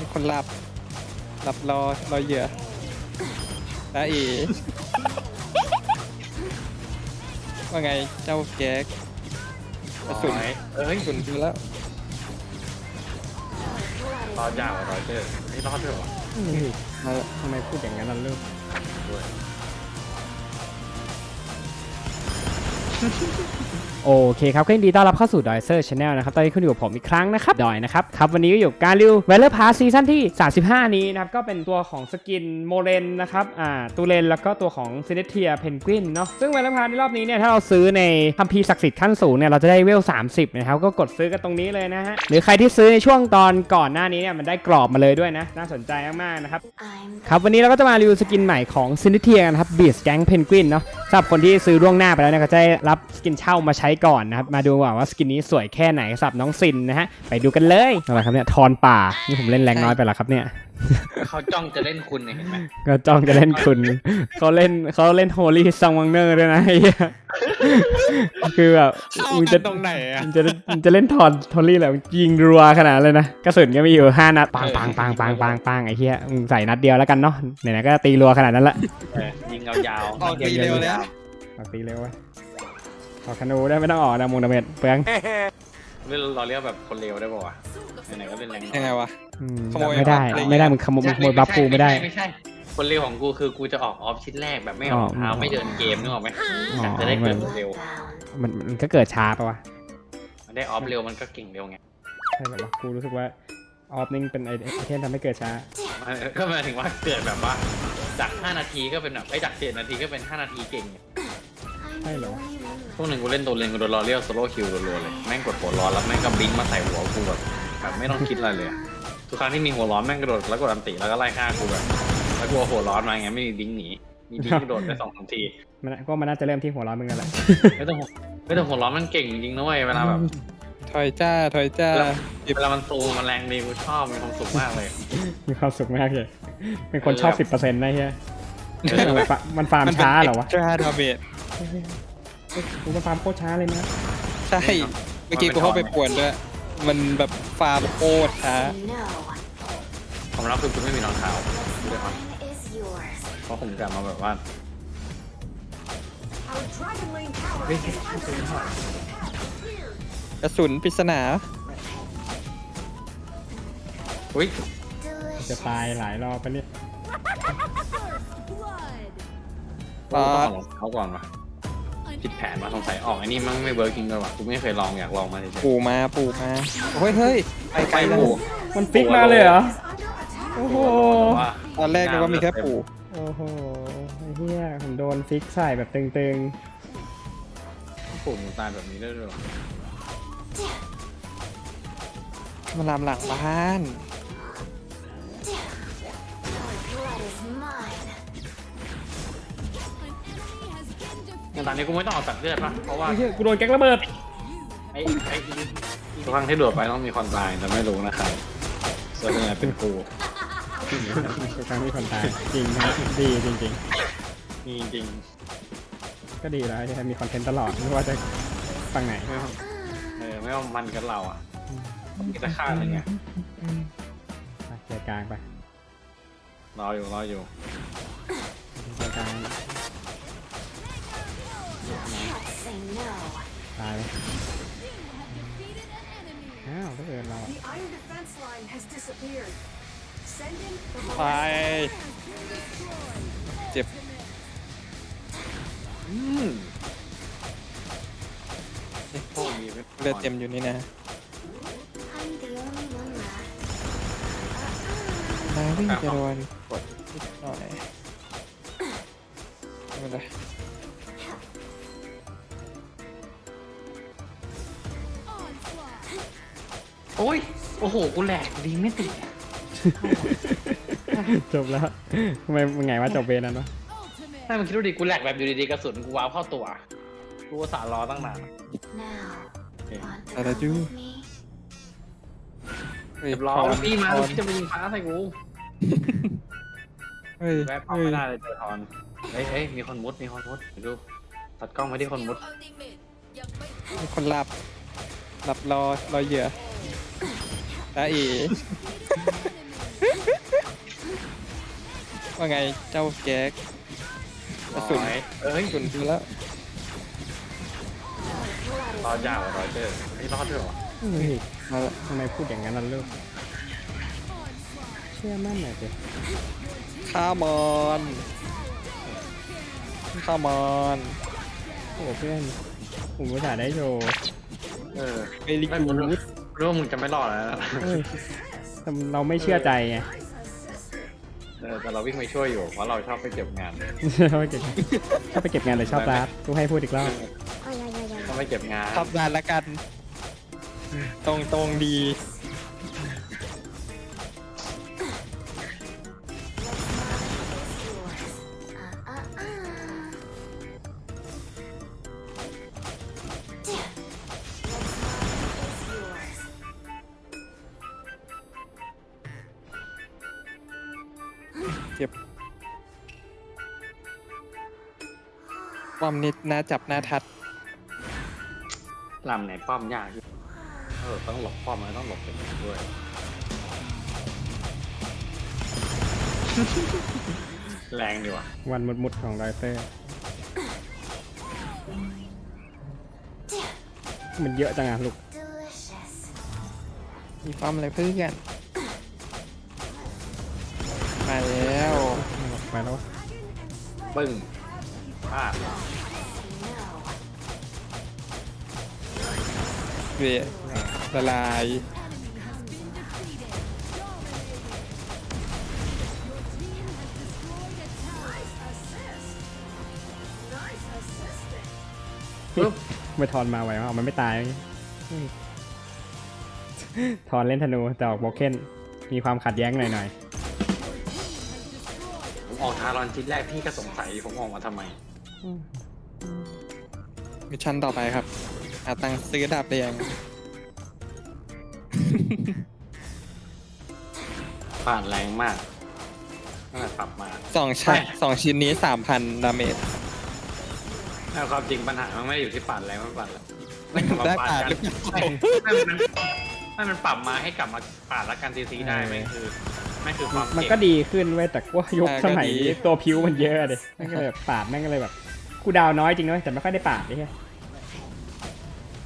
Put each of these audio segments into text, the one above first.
มีคนหลับ หลับรอรอเหยื่อตาเอว่าไงเจ้าแก๊กกระสุนร้อยเอ้ยกระสุนดูแล้วรอดยาวกว่ารอยเจอร์ไม่รอดด้วยวะมาทำไมพูดอย่างนั้นล่ะลูกด้วย โอเคครับก็ยินดีต้อนรับเข้าสู่ดอยเซอร์ชาแนลนะครับ ตอนนี้คุณอยู่กับผมอีกครั้งนะครับดอยนะครับ ครับ วันนี้ก็อยู่กับการรีวิวเวลเลอร์พาซีซั่นที่ 35 นี้นะครับ ก็เป็นตัวของสกินโมเรนนะครับ อ่า ตูเรนแล้วก็ตัวของซินเทียเพนกวินเนาะ ซึ่งเวลเลอร์พาในรอบนี้เนี่ย ถ้าเราซื้อในคัมภีร์ศักดิ์สิทธิ์ขั้นสูงเนี่ย เราจะได้เวล 30 นะครับ ก็กดซื้อกันตรงนี้เลยนะฮะ หรือใครที่ซื้อในช่วงตอนก่อนหน้านี้เนี่ย มันได้กรอบมาเลยด้วยนะ น่าสนใจมากๆนะครับ ครับ วันนี้เราก็จะมารีวิวสกินใหม่ของซินเทียนะครับบีสแกงเพนกวินเนาะสำหรับคนที่ซื้อล่วงหน้าไปแล้วเนี่ยก็จะได้รับสกินเช่ามาใช้ก่อนนะครับ มาดูว่าว่าสกินนี้สวยแค่ไหนสำหรับน้องซินนะฮะ ไปดูกันเลยอะไรครับเนี่ยทอนป่า นี่ผมเล่นแรงน้อยไปแล้วครับเนี่ยเขาจ้องจะเล่นคุณเนี่ยเห็นไหมก็จ้องจะเล่นคุณ เขาเล่นเขาเล่นโฮลี่ซังวังเนอร์ด้วยนะไอ้เหี้ยคือแบบเข้ามึงกัจะนตรงไหนอะมึงจะมึงจะเล่นทอนทอนลี่แหละยิงรัวขนาดเลยนะกระสุนก็มีอยู่ห้านัดปังปังปังปังปังปังไอ้เหี้ยมึงใส่นัดเดียวแล้วกันเนาะไหนๆก็ตีรัวขนาดนั้นละเออยิงเอายาวออกตีเร็วแล้วปากตีเร็วเว้ย ออกคานูได้ไม่ต้องออกดามงดาเมจเปลืองเล่นเราเรียกแบบคนเร็วได้ป่าวะไหนๆก็เล่นแรงยังไงวะ อืมขโมยไม่ได้บัฟอะไรไม่ได้มึงขโมยมึงขโมยบัฟกูไม่ได้ ไม่ใช่ คนเร็วของกูคือกูจะออกออฟชิ้นแรกแบบไม่ออกอ๋อเท้าไม่เดินเกมนึกออกไหมอ๋อจะได้เกิดเร็วมันมันก็เกิดช้าปะวะมันได้ออฟเร็วมันก็เก่งเร็วไงใช่ปะวะกูรู้สึกว่าออฟนิ่งเป็นไอไอเทมทำให้เกิดช้ามันก็หมายถึงว่าเกิดแบบว่าจาก 5 นาทีก็เป็นแบบไอ้ยจาก7นาทีก็เป็น 5 นาทีเก่งใช่เหรอ พวกหนึ่งกูเล่นตัวเลนกูโดนรอเรียวโซโล่คิวรัวๆเลย แม่งกดหัวร้อนแล้วแม่งก็บลิงก์มาใส่หัวกูแบบแบบไม่ต้องคิดอะไรเลยอะทุกครั้งที่มีหัวร้อนแม่งกระโดดแล้วกดอันติแล้วก็ไล่ฆ่ากูแบบแล้วกูเอาหัวร้อนมาไงไม่มีบลิงก์หนีมีบลิงก์กระโดดไปสองสามที มันก็มันน่าจะเริ่มที่หัวเร้อนมึงกันแหละ ไม่ต้องห่วงไม่ต้องหัวร้อนมันเก่งจริงนะเว้ยเวลาแบบถอยจ้า ถอยจ้าแล้วเวลามันซูมมันแรงดีกูชอบมีความสุขมากเลย มีความสุขมากเลย เป็นคนชอบสิบเปอร์เซ็นต์นะเฮียเออมันฟามันฟาร์มมันเป็นช้าเหรอวะจ้าดาเมจ กูมันฟาร์มโคตรช้าเลยนะใช่ เมื่อกี้กูเข้าไปป่วนด้วย มันแบบฟาร์มโคตรช้าความรับคือกูไม่มีรองเท้าเดี๋ยวก่อนเพราะผมกลับมาแบบว่ากระสุนปริศนาอุ้ยจะตายหลายรอบไปะเนี่ยกูต้องเอารองเท้าก่อนวะ ผิดแผนมาสงสัยออกไอ้นี่มันไม่เวิร์กจริงเลยว่ะกูไม่เคยลองอยากลองมาเฉยปู่มาปู่มาเฮ้ยเฮ้ยไปๆไกลแล้วกูมันฟิกมาเลยเหรอ โอ้โหว่าตอนแรกนึกว่ามีแค่ปู่โอ้โหไอ้เหี้ยผมโดนฟิกใส่แบบตึงปู่มึงตายแบบนี้ได้ด้วยเหรอ มาลามหลังบ้าน ตอนนี้กูไม่ต้องเอาตัดเลือดป่ะ เพราะๆว่าไอ้เหี้ยกูโดนแก๊กระเบิดไอ้ไอ้ทุกครั้งที่โดดไปต้องมีคนตายแต่ไม่รู้นะครับส่วนใหญ่เป็นกูทุกครั้งที่คนตาย จริงครับดีจริงนี่จริงๆ ก็ดีแล้วที่มีคอนเทนต์ตลอดไม่ว่าจะฝั่งไหนๆไม่ว่าเออไม่ว่ามันกับเราอะมีแต่ฆ่าอะไรเงี้ยไปเกียร์กลางไปรออยู่รออยู่เกียร์กลาง ตายไหมอ้าวถ้าเกิดเราอะ The iron defense line has disappeared. Send in the ไปเจ็บอืมโอ้มีไม่เลือดเต็มอยู่นี่นะมาวิ่งจะโดนกดนิดหน่อยไม่เป็นไร อ้ย โอ้โห กูแหลกดีไม่ติดจบแล้วทำไมมึงไงว่าจบเวรนั้นวะถ้ามันคิดดูดิ กูแหลกแบบอยู่ดีๆกระสุนกูว้าวเข้าตัว กูอุตสาห์รอตั้งนานอะไรดูเฮ้ยเรียบร้อยทนพี่มาทนพี่จะมายิงฟ้าใส่กู เฮ้ยแวะปั๊มเฮ้ยไม่ได้เลยเจอทอน เฮ้ยเฮ้ยมีคนมุด มีคนมุดเดี๋ยวดู ตัดกล้องไปที่คนมุดมีคนหลับหลับรอรอเหยื่อ ตาเอว่าไงเจ้าแก๊กกระสุนร้อยเอ้ยกระสุนดูแล้วรอดยาวรอยเจอไม่รอดด้วยเหรอเฮ้ยมาละทำไมพูดอย่างนั้นล่ะลูกเชื่อมั่นหน่อยสิข้ามอนข้ามอนโอ้เพื่อนผมภาษาห์ได้โชว์เออเวลิไม่กูรู้ด รู้ว่ามึงจะไม่รอดแล้วนะเฮ้ยแต่เราไม่เชื่อใจไง เออแต่เราวิ่งไปช่วยอยู่เพราะเราชอบไปเก็บงาน ชอบไปเก็บชอบไปเก็บงานเลยชอบรัดกูให้พูดอีกรอบชอบไปเก็บงาน ทำงานละกัน ตรงตรงๆดี ความนิดน่าจับหน้าทัดลำไหนป้อมยากที่เออต้องหลบป้อมมันต้องหลบเป็นด้วย แรงดีว่ะวันมุดมุดๆของไรเตอร์มันเยอะจังอะลูกมีความอะไรเพื่อนมาแล้วไปแล้วปึ้ง พลาดเวะละลายปึ๊บไม่ทอนมาไหวมากมันไม่ตายเมื่อกี้ทอนเล่นธนูแต่ออกโบเคนมีความขัดแย้งหน่อยผมออกทารอนชิ้นแรกพี่ก็สงสัยผมออกมาทำไม มิชชั่นต่อไปครับหาตังค์ซื้อดาบแดงผ่านแรงมากตั้งแต่ปรับมาสองชั้นสองชิ้นนี้สามพันดาเมจแต่ความจริงปัญหามันไม่ได้อยู่ที่ปั่นแรงมันปั่นแรงไม่กลับมาได้ปั่นปาดกันรือเปล่าไม่มันไม่มันปรับมาให้กลับมาป่าดและกันซีซีได้ไม่คือไม่คือความมันเก่งก็ดีขึ้นเว้ยแต่ว่ายุคสมัยนี้ตัวพิวมันเยอะเลยแม่งก็เลยแบบปาดแม่งก็เลยแบบ คูลดาวน์น้อยจริงนะแต่ไม่ค่อยได้ปาดไอ้เหี้ย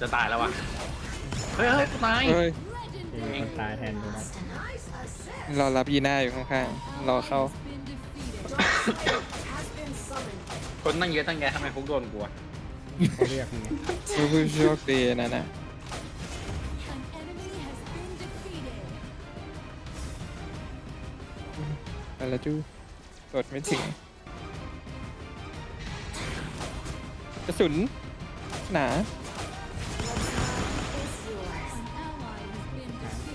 จะตายแล้ววะเฮ้ยเฮ้ยตายเฮ้ยมีคนตายแทนดูนะรอรับยีน่าอยู่ข้างๆรอเข้า คนตั้งเยอะตั้งแยะทำไมฟุกโดนกูอะเขาเรียกมึงไงผู้ผู้โชคดีนะนะไปแล้วจูกดไม่ถึง กระสุนหนา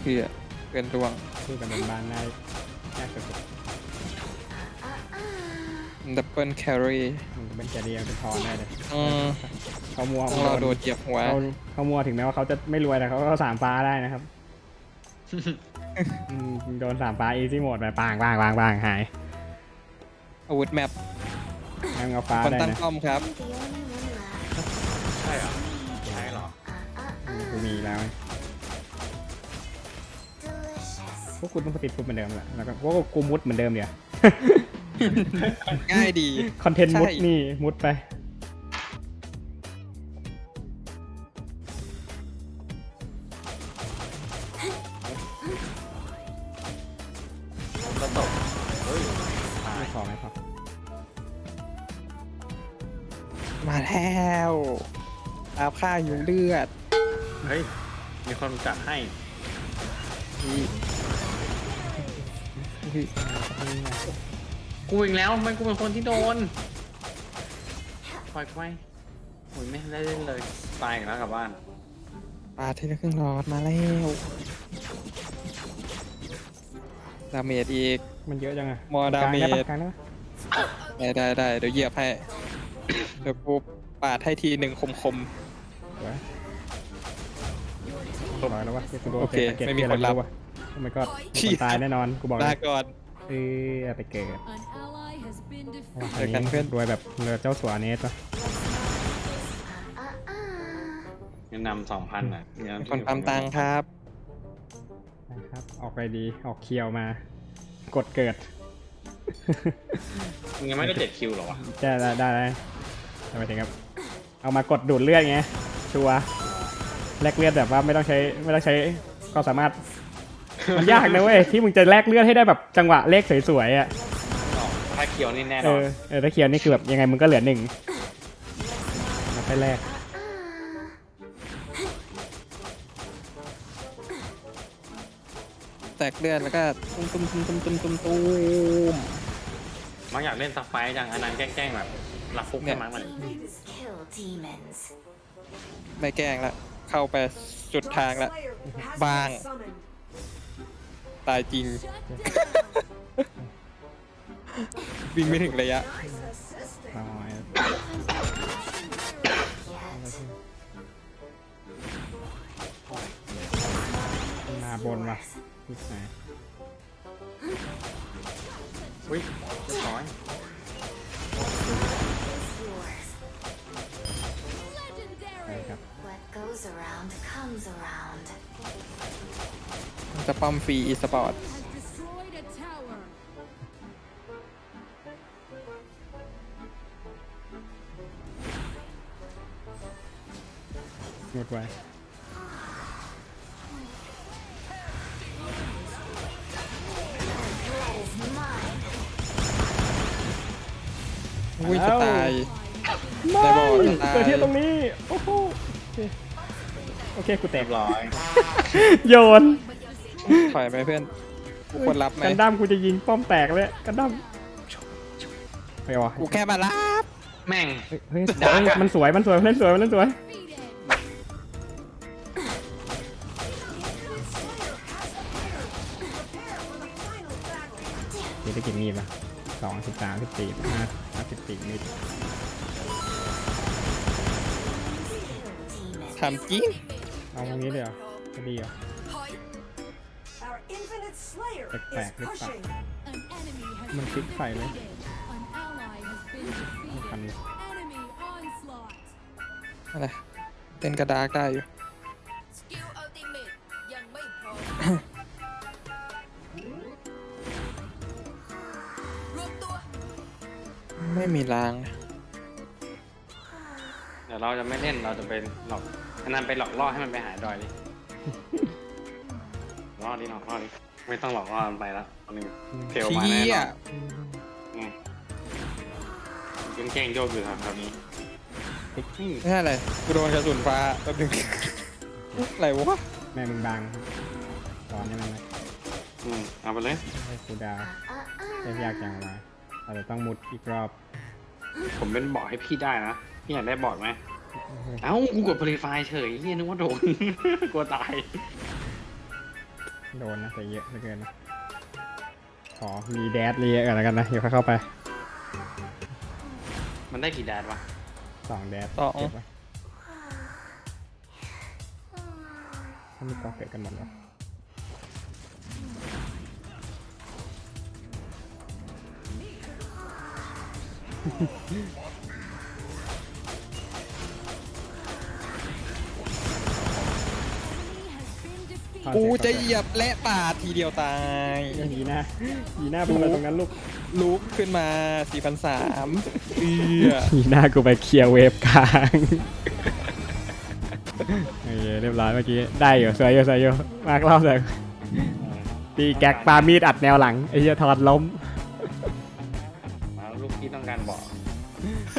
เพื่อเกินดวงสู้กันเป็นบ้านได้ยากสุดดับเบิลแครีๆมันเป็นแกเรียเป็นทอนได้เลยอืมเขามัวต้องรอโดดเหยียบหัว เขาเขามัวถึงแม้ว่าเขาจะไม่รวยแต่เขาก็สามฟ้าได้นะครับอืมโดนสามฟ้าอีซี่โหมดไปปางปางปางปางหายอาวุธแมปยังเอาฟ้าคนได้ตั้งนะป้อมครับใแล้วไงพวกคุณต้องสติดฟุตเหมือนเดิมแหละแล้วก็พวกกูมุดเหมือนเดิมเดี๋ยวง่ายดี คอนเทนต์มุดใช่นี่มุดไปแล้วตกเฮ้ยตายไม่พอไม่พอมาแล้วอาบค่าอยู่เลือด เฮ้ย มีคนจัดให้นี่นี่กูอีกแล้วมันกูเป็นคนที่โดน ปล่อยกูไปโอ้ยไม่ได้เล่นเลย ตายอีกแล้วกลับบ้าน ปาดทีละครึ่งหลอดมาแล้วดาเมจอีก มันเยอะจังอะมอดาเมจ กลงได้ปะกลางได้ปะได้ได้ได้เดี๋ยวเหยียบให้ เดี๋ยวกูปาดให้ทีหนึ่งคมคม สวยร้อยแล้ววะกูโดนโอเคตะก็ตไม่มีคนรับวะทำไมก็เชี่คยนตายแน่นอนกูบอกๆเลลายก่อน เออไปเกิด An ally has been อั defeated. เจอกันเพื่อน รวยแบบเรือเจ้าสัวเนสปะแนะนำสองพันอะแะำคนปั๊มตังค์ครับ นะครับออกไปดีออกเคียวมา กดเกิดมึงยังไม่ได้เจ็ดคิวเหรอวะได้ได้ได้ได้ทำไมถึงครับ เอามากดดูดเลือดไงชัวร์ แลกเลือดแบบว่าไม่ต้องใช้ไม่ต้องใช้ก็สามารถ มันยากนะเว้ยที่มึงจะแลกเลือดให้ได้แบบจังหวะเลขสวยๆอะอ๋อถ้าเคียวนี่แน่นเออนอเออถ้าเคียวนี่คือแบบยังไงมึงก็เหลือหนึ่งมาไปแรกแตกเลือดแล้วก็ตุ้มตุ้มตุ้มตุ้มตุ้มตุ้มตุ้ม มักอยากเล่นซักไฟต์จังอันนั้นแกล้งๆแบบหลับฟุกเนี่ใช่ยไหมมัน Kill demons. ไม่แกล้งละ เข้าไปจุดทางละ Slayer has been Bang. summoned. ตายจริง วิ่งไม่ถึงระยะ Nice assisting. น้อย Yet. มาบนว่ะที่ไหนอุ้ยเรียบร้อย around comes around. มันจะปั๊มฟรีอีสปอร์ต destroyed a tower. หมดไว้ Blood is mine. อุ้ยจะตายไม่ได้บอกจะตาย เกิดที่ตรงนี้ โอ้โหโอเค โอเคกูแตเรีกยบร้อยโยนถอยไหมเพื่อนกูควรรับไหมกันดั้มกูจะยิงป้อมแตกเลยกันดั้มไปวะกูแค่มารับแม่ง เฮ้ยเฮ้ยเฮ้ยมันสวยมันสวยมันเล่นสวยมันเล่นสวย Slayer has appeared. Prepare for the final battle. มีได้กี่มีดปะสองสิบสามสิบสี่สิบห้าห้าสิบสี่มีดทำจริง เอาตรงนี้เลยเหรอจะดีเหรอ Our infinite Slayer Back, is back, back, back. pushing. An enemy has มัน been คลิกไฟเลย defeated. An ally has been defeated. พัน Enemy onslaught. อะไรเต้นกระดากได้อยู่สกิลอัลติเมทยังไม่พร้อมรวมตัวไม่มีรางนะ เดี๋ยวเราจะไม่เล่นเราจะเป็นหลอก อันนั้นไปหลอกล่อให้มันไปหาดอยดิ ล่อดิหลอกล่อดิ ไม่ต้องหลอกล่อมันไปแล้วตอนนี้เทลมาแน่เชี่นยอนอืมยังแกล้งโยกอยู่แถวๆนี้อืมไม่ใช่อะไรกูโดนกระสุนฟ้าแป๊บนึงอะไรวะแม่มึงบังตอนนี้มันอืมเอาไปเลย ให้กูดาวอะอะได้ยากจังมาเราจะต้องมุดอีกรอบผมเป็นบอร์ดให้พี่ได้นะ พี่อยากได้บอร์ดไหม เอ้ากูกด play file เฉยเฮียนึกว่าโดน กลัวตาย โดนนะแต่เยอะเหลือเกินนะขอมีแดดเรียกันแล้วกันนะเดี๋ยวค่อยเข้าไปมันได้กี่แดดวะสองแดดสอง เก็บไว้ถ้ามีกองเกิดกันหมดแล้ว กูจะเหยียบและปาดทีเดียวตายยีหน้ายีหน้าพูดอะไรตรงนั้นลูกลุกขึ้นมา4,003เอือยีหน้ากูไปเคลียร์เวฟกลางโอเคเรียบร้อยเมื่อกี้ได้อยู่สวยอยู่สวยอยู่มากรอบเลยตีแก๊กปามีดอัดแนวหลังไอ้เหี้ยถอดล้มมาลูกพี่ต้องการบอร์ด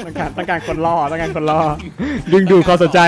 ต้องการต้องการคนล่อต้องการคนล่อดึงดูดความสนใจ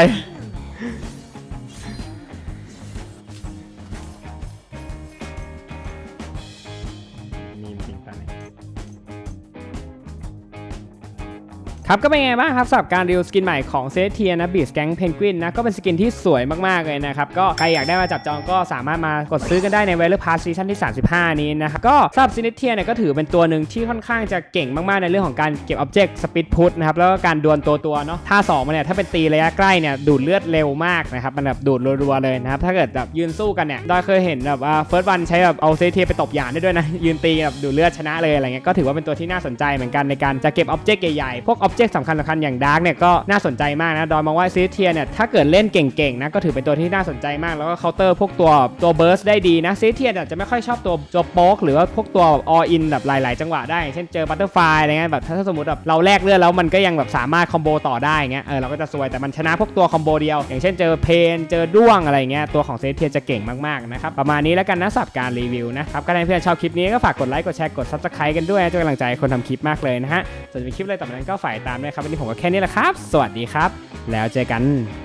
ครับก็เป็นไงบ้างครับสำหรับการรีวิวสกินใหม่ของเซเทียนะบีสแกงเพนกวินนะก็เป็นสกินที่สวยมากๆเลยนะครับก็ใครอยากได้มาจับจองก็สามารถมากดซื้อกันได้ในเวล r พา s ซีซั่นที่ 35 นี้นะครับก็สำหรับซินเทียเนี่ยก็ถือเป็นตัวหนึ่งที่ค่อนข้างจะเก่งมากๆในเรื่องของการเก็บอ็อบเจกต์สปีดพุทนะครับแล้วก็การดวลตัวตัวเนาะท่าสองมันเนี่ยถ้าเป็นตีระยะใกล้เนี่ยดูดเลือดเร็วมากนะครับมันแบบดูดรัวๆเลยนะครับถ้าเกิดแบบยืนสู้กันเนี่ยดอยเคยเห็นแบบว่าเฟิร์สวันใช้แบบเอาเซเทียไปตบหยานได้ด้วยนะยืนตีแบบดูดเลือดชนะเลยอะไรเงี้ยก็ถือว่าเป็นตัวที่น่าสนใจเหมือนกันในการจะเก็บออบเจกต์ใหญ่ๆพวกออบเจกต์สำคัญสำคัญอย่างดาร์กเนี่ยก็น่าสนใจมากนะดอยมองว่าซีเทียเนี่ยถ้าเกิดเล่นเก่งๆนะก็ถือเป็นตัวที่น่าสนใจมากแล้วก็เคาน์เตอร์พวกตัวตัวเบิร์สได้ดีนะซีเทียเนี่ยจะไม่ค่อยชอบตัวตัวโป๊กหรือว่าพวกตัวออินแบบหลายๆ จังหวะได้เช่นเจอบัตเตอร์ไฟอะไรเงี้ยแบบถ้าสมมติแบบเราแลกเลือดแล้วมันก็ยังแบบสามารถคอมโบต่อได้เงี้ยเออเราก็จะซวยแต่มันชนะพวกตัวคอมโบเดียว อย่างเช่นเจอเพนเจอด้วงอะไรเงี้ยตัวของเซเทียจะเก่งมากๆนะครับประมาณนี้แล้วกันนะสับการรีวิวนะครับก็ถ้าเพื่อนชอบคลิปนี้ก็ฝากกดไลค์กดแชร์กด subscribe กันด้วยนะจะกำลังใจคนทำคลิปมากเลยนะฮะส่วนจะมีคลิปอะไรต่อไปนั้นก็ฝ่ายตามด้วยครับวันนี้ผมก็แค่นี้แหละครับ สวัสดีครับ แล้วเจอกัน